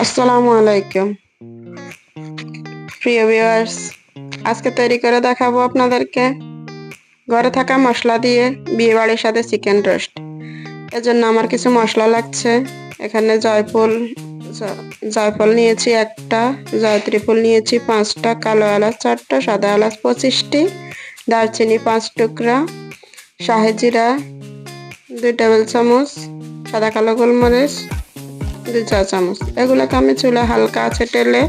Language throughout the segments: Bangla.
আসসালামু আলাইকুম। প্রিয় ভিউয়ার্স আজকে তৈরি করে দেখাবো আপনাদেরকে ঘরে থাকা মশলা দিয়ে বিয়ে বাড়ির সাথে চিকেন রোস্ট এজন্য আমার কিছু মশলা লাগছে। এখানে জয়ফুল জয়ফল নিয়েছি একটা, জয়ত্রী ফুল নিয়েছি পাঁচটা, কালো এলাচ চারটা, সাদা এলাচ পঁচিশটি, দারচিনি পাঁচ টুকরা শাহেজিরা দুই টেবিল চামচ, সাদা কালো গোলমরিচ দুই চা চামচ। এগুলোকে আমি চুলে হালকা আছে টেলে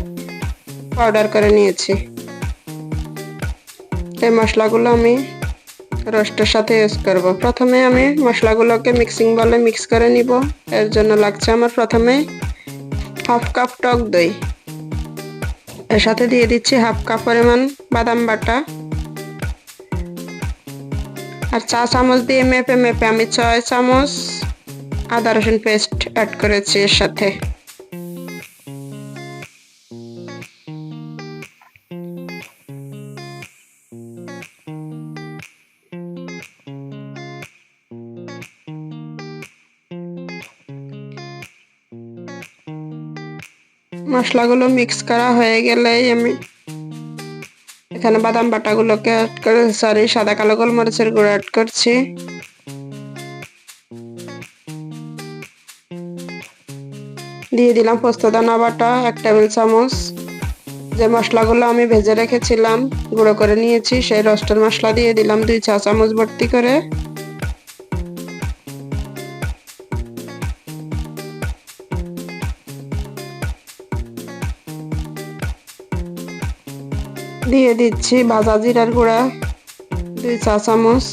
পাউডার করে নিয়েছি। এই মশলাগুলো আমি রোস্টের সাথে ইউজ করব। প্রথমে আমি মশলাগুলোকে মিক্সিং বলে মিক্স করে নিব। এর জন্য লাগছে আমার প্রথমে হাফ কাপ টক দই। এর সাথে দিয়ে দিচ্ছি হাফ কাপ পরিমাণ বাদাম বাটা। আর চা চামচ দিয়ে মেপে মেপে আমি ছয় চামচ আদা, রসুন পেস্ট অ্যাড করেছি এর সাথে। মশলাগুলো মিক্স করা হয়ে গেলেই আমি এখানে বাদাম বাটাগুলোকে অ্যাড করে সরি সাদা কালো গোলমরিচের গুঁড়ো অ্যাড করছি। দিয়ে দিলাম পোস্তদানা বাটা, এক টেবিল চামচ। যে মশলাগুলো আমি ভেজে রেখেছিলাম, গুঁড়ো করে নিয়েছি, সেই রস্টের মশলা দিয়ে দিলাম দুই চা চামচ ভর্তি করে। দিয়ে দিচ্ছি ভাজা জিরার গুঁড়া, দুই চা চামচ।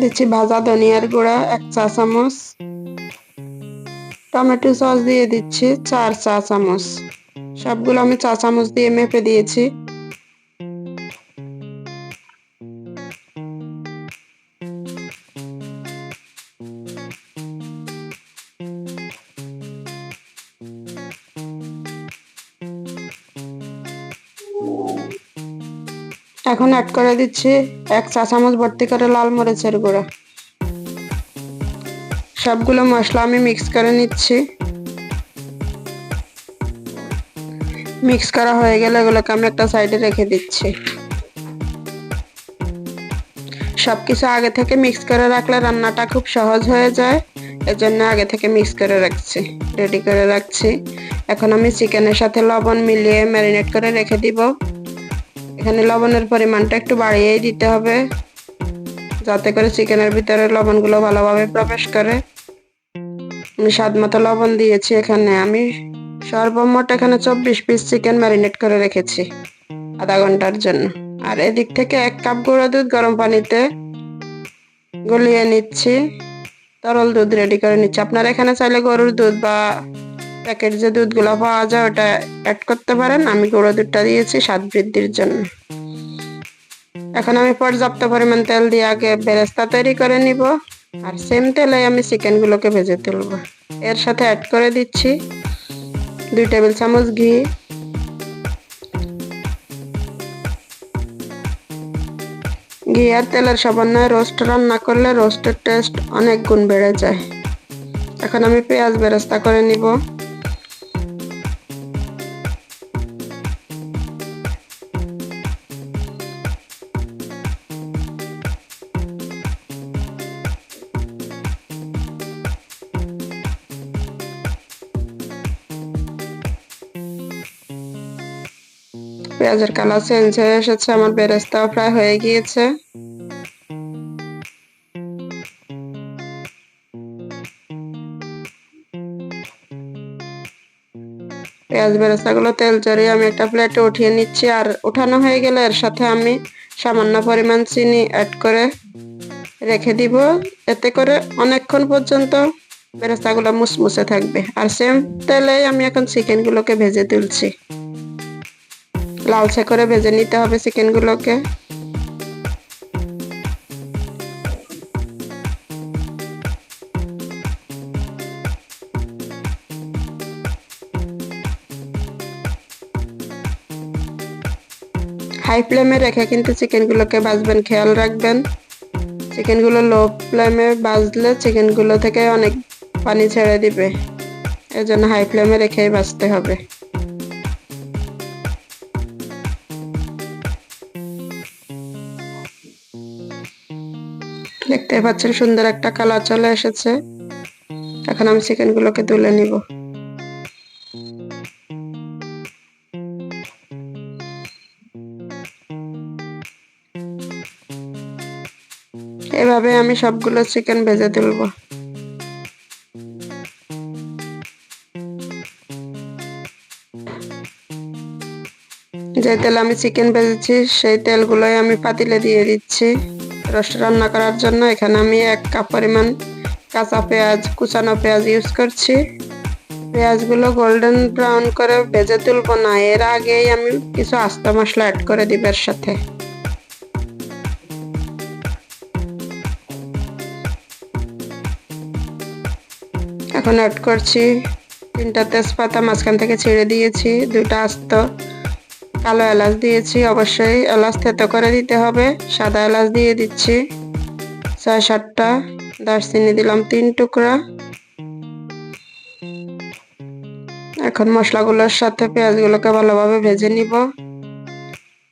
দিচ্ছি ভাজা ধনিয়ার গুঁড়া, এক চা চামচ। টমেটো সস দিয়ে দিচ্ছি চার চা চামচ। সবগুলো আমি চা চামচ দিয়ে মেপে দিয়েছি। এখন অ্যাড করে দিচ্ছি এক চা চামচ ভর্তি করে লাল মরিচের গুঁড়া। সবগুলো মশলা আমি মিক্স করে নিচ্ছি। মিক্স করা হয়ে গেলে এগুলোকে আমি একটা সাইডে রেখে দিচ্ছি। সব কিছু আগে থেকে মিক্স করে রাখলে রান্নাটা খুব সহজ হয়ে যায়। এজন্য আগে থেকে মিক্স করে রাখছি রেডি করে রাখছি। এখন আমি চিকেনের সাথে লবণ মিলিয়ে ম্যারিনেট করে রেখে দিব। এখানে লবণের পরিমাণটা একটু বাড়িয়েই দিতে হবে, যাতে করে চিকেনের ভিতরে লবণগুলো ভালোভাবে প্রবেশ করে। আমি স্বাদ মতো লবণ দিয়েছি এখানে। আমি সর্বমোট এখানে চব্বিশ পিস চিকেন ম্যারিনেট করে রেখেছি আধা ঘণ্টার জন্য। আর এদিক থেকে এক কাপ গুঁড়ো দুধ গরম পানিতে গলিয়ে নিচ্ছি। তরল দুধ রেডি করে নিচ্ছি। আপনারা এখানে চাইলে গরুর দুধ বা প্যাকেট যে দুধগুলো পাওয়া যায়, ওটা অ্যাড করতে পারেন। আমি গুঁড়ো দুধটা দিয়েছি স্বাদ বৃদ্ধির জন্য। এখন আমি পর্যাপ্ত পরিমাণ তেল দিয়ে আগে বেরেস্তা তৈরি করে নিব। আর সেম তেলে আমি চিকেনগুলোকে ভেজে তুলব। এর সাথে অ্যাড করে দিচ্ছি দুই টেবিল চামচ ঘি। ঘি আর তেলের সমন্বয়ে রোস্ট রান্না করলে রোস্টের টেস্ট অনেক গুণ বেড়ে যায়। এখন আমি পেঁয়াজ বেরেস্তা করে নিব। পেঁয়াজের কালার চেঞ্জ হয়ে এসেছে, আমার বেরেস্তাও প্রায় হয়ে গিয়েছে। পেঁয়াজ বেরেস্তাগুলো তেল চড়িয়ে আমি একটা প্লেটে উঠিয়ে নিচ্ছি, আর উঠানো হয়ে গেলে এর সাথে আমি সামান্য পরিমাণ চিনি অ্যাড করে রেখে দিব। এতে করে অনেকক্ষণ পর্যন্ত বেরেস্তা বেরেস্তাগুলো মুসমুসে থাকবে। আর সেম তেলে আমি এখন চিকেনগুলোকে ভেজে তুলছি। লালচে করে ভেজে নিতে হবে চিকেনগুলোকে। হাই ফ্লেমে রেখে কিন্তু চিকেনগুলোকে ভাজবেন খেয়াল রাখবেন। চিকেনগুলো লো ফ্লেমে ভাজলে চিকেনগুলো থেকে অনেক পানি ছেড়ে দিবে। এর জন্য হাই ফ্লেমে রেখেই ভাজতে হবে। দেখতে পাচ্ছেন, সুন্দর একটা কালার চলে এসেছে। এখন আমি চিকেনগুলোকে তুলে নিব। এভাবে আমি সবগুলো চিকেন ভেজে তুলব। যে তেল আমি চিকেন ভেজেছি, সেই তেলগুলোই আমি পাতিলে দিয়ে দিচ্ছি। রোস্ট রান্না করার জন্য এখানে আমি এক কাপ পরিমাণ কাঁচা পেঁয়াজ, কুচানো পেঁয়াজ ইউজ করছি। পেঁয়াজগুলো গোল্ডেন ব্রাউন করে ভেজে তুলব না, এর আগেই আমি কিছু আস্ত মশলা অ্যাড করে দিব এর সাথে। এখন অ্যাড করছি তিনটা তেজপাতা, মাঝখান থেকে ছেড়ে দিয়েছি দুটা আস্ত কালো এলাচ দিয়েছি, অবশ্যই এলাচ থেতো করে দিতে হবে। সাদা এলাচ দিয়ে দিচ্ছি। ছয়, সাতটা দারচিনি দিলাম, তিন টুকরা। এখন মশলাগুলোর সাথে পেঁয়াজগুলোকে ভালোভাবে ভেজে নিব।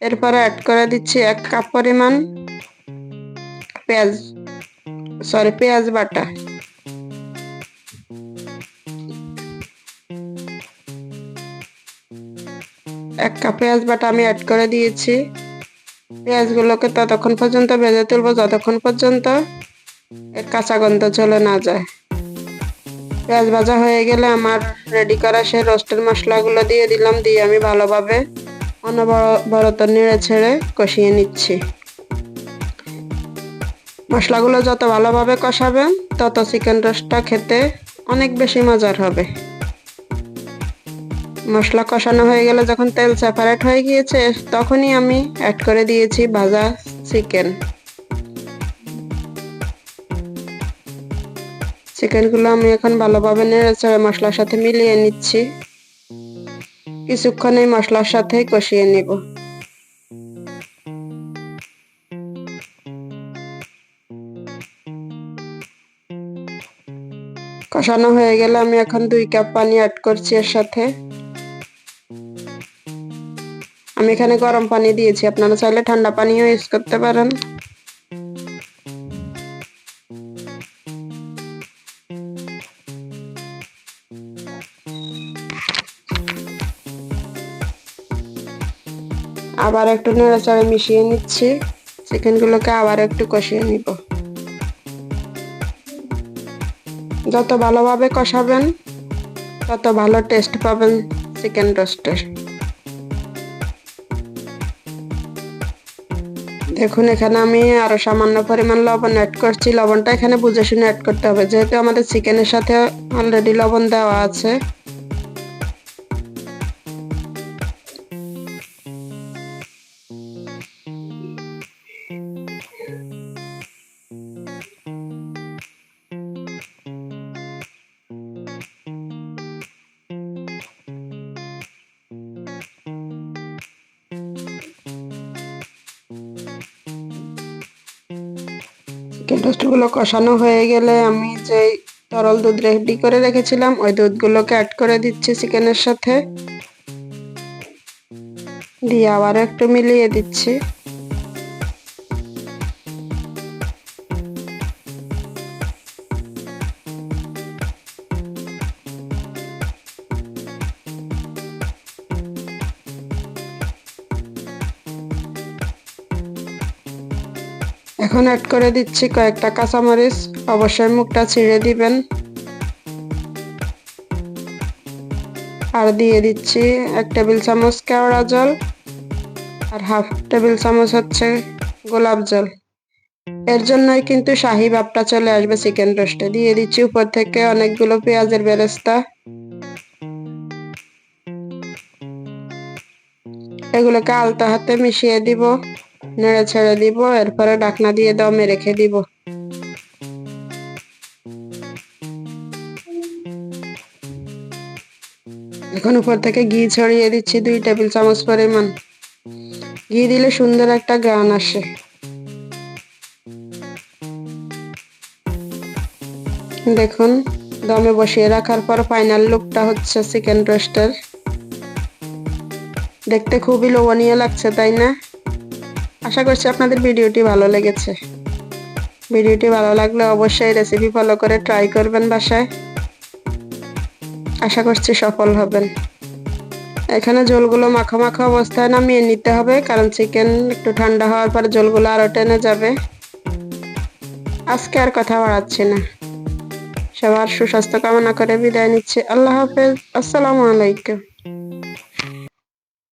এরপরে অ্যাড করে দিচ্ছি এক কাপ পরিমাণ পেঁয়াজ সরি পেঁয়াজ বাটা। এক কাপ পেঁয়াজ বাটা আমি অ্যাড করে দিয়েছি। পেঁয়াজগুলোকে ততক্ষণ পর্যন্ত ভেজে তুলবো, যতক্ষণ পর্যন্ত এর কাঁচা গন্ধ চলে না যায়। পেঁয়াজ ভাজা হয়ে গেলে আমার রেডি করা সেই রোস্টের মশলাগুলো দিয়ে দিলাম, দিয়ে আমি ভালোভাবে অনবরত নেড়ে ছেড়ে কষিয়ে নিচ্ছি। মশলাগুলো যত ভালোভাবে কষাবেন, তত চিকেন রোস্টটা খেতে অনেক বেশি মজার হবে। মশলা কষানো হয়ে গেলে যখন তেল সেপারেট হয়ে গিয়েছে, তখনই আমি অ্যাড করে দিয়েছি ভাজা চিকেন চিকেনগুলো আমি এখন ভালোভাবে নেড়ে মশলার সাথে মিলিয়ে নিচ্ছি। কিছুক্ষণ এই মশলার সাথে কষিয়ে নিব। কষানো হয়ে গেলে আমি এখন দুই কাপ পানি অ্যাড করছি এর সাথে। আমি এখানে গরম পানি দিয়েছি। আপনারা চাইলে ঠান্ডা পানিও ইউজ করতে পারেন। আবার একটু নেড়াচাড়ে মিশিয়ে নিচ্ছি। চিকেনগুলোকে আবার একটু কষিয়ে নিব। যত ভালোভাবে কষাবেন, তত ভালো টেস্ট পাবেন চিকেন রোস্টের দেখুন, এখানে আমি আরও সামান্য পরিমাণ লবণ অ্যাড করছি। লবণটা এখানে বুঝে শুনে অ্যাড করতে হবে। যেহেতু আমাদের চিকেনের সাথে অলরেডি লবণ দেওয়া আছে। চিকেন টোস্টগুলো কষানো হয়ে গেলে আমি যে তরল দুধ রেডি করে রেখেছিলাম, ওই দুধগুলোকে অ্যাড করে দিচ্ছি চিকেনের সাথে। দিয়ে আবার একটু মিলিয়ে দিচ্ছি। এখন অ্যাড করে দিচ্ছি কয়েকটা কাঁচামরিচ। অবশ্যই মুখটা ছিঁড়ে দিবেন। আর দিয়ে দিচ্ছি এক টেবিল চামচ কেওড়া জল আর হাফ টেবিল চামচ হচ্ছে গোলাপ জল। এর জন্যই কিন্তু শাহি ভাবটা চলে আসবে চিকেন রোস্টে দিয়ে দিচ্ছি উপর থেকে অনেকগুলো পেঁয়াজের বেরেস্তা। এগুলোকে আলতা হাতে মিশিয়ে দিব। নেড়ে ছেড়ে দিব, এরপরে ডাকনা দিয়ে দমে রেখে দিব। এখন উপর থেকে ঘি ছড়িয়ে দিচ্ছি, দুই টেবিল চামচ পরিমাণ। ঘি দিলে সুন্দর একটা গান আসে। দেখুন, দমে বসিয়ে রাখার পর ফাইনাল লুকটা হচ্ছে চিকেন রোস্টের দেখতে খুবই লোভনীয় লাগছে, তাই না? আশা করছি আপনাদের ভিডিওটি ভালো লেগেছে। ভিডিওটি ভালো লাগলে অবশ্যই রেসিপি ফলো করে ট্রাই করবেন বাসায়। আশা করছি সফল হবেন। এখানে জলগুলো মাখা মাখা অবস্থায় নামিয়ে নিতে হবে, কারণ চিকেন একটু ঠান্ডা হওয়ার পর জলগুলো আরও টেনে যাবে। আজকে আর কথা বাড়াচ্ছি না। সবার সুস্বাস্থ্য কামনা করে বিদায় নিচ্ছি। আল্লাহ হাফেজ। আসসালামু আলাইকুম।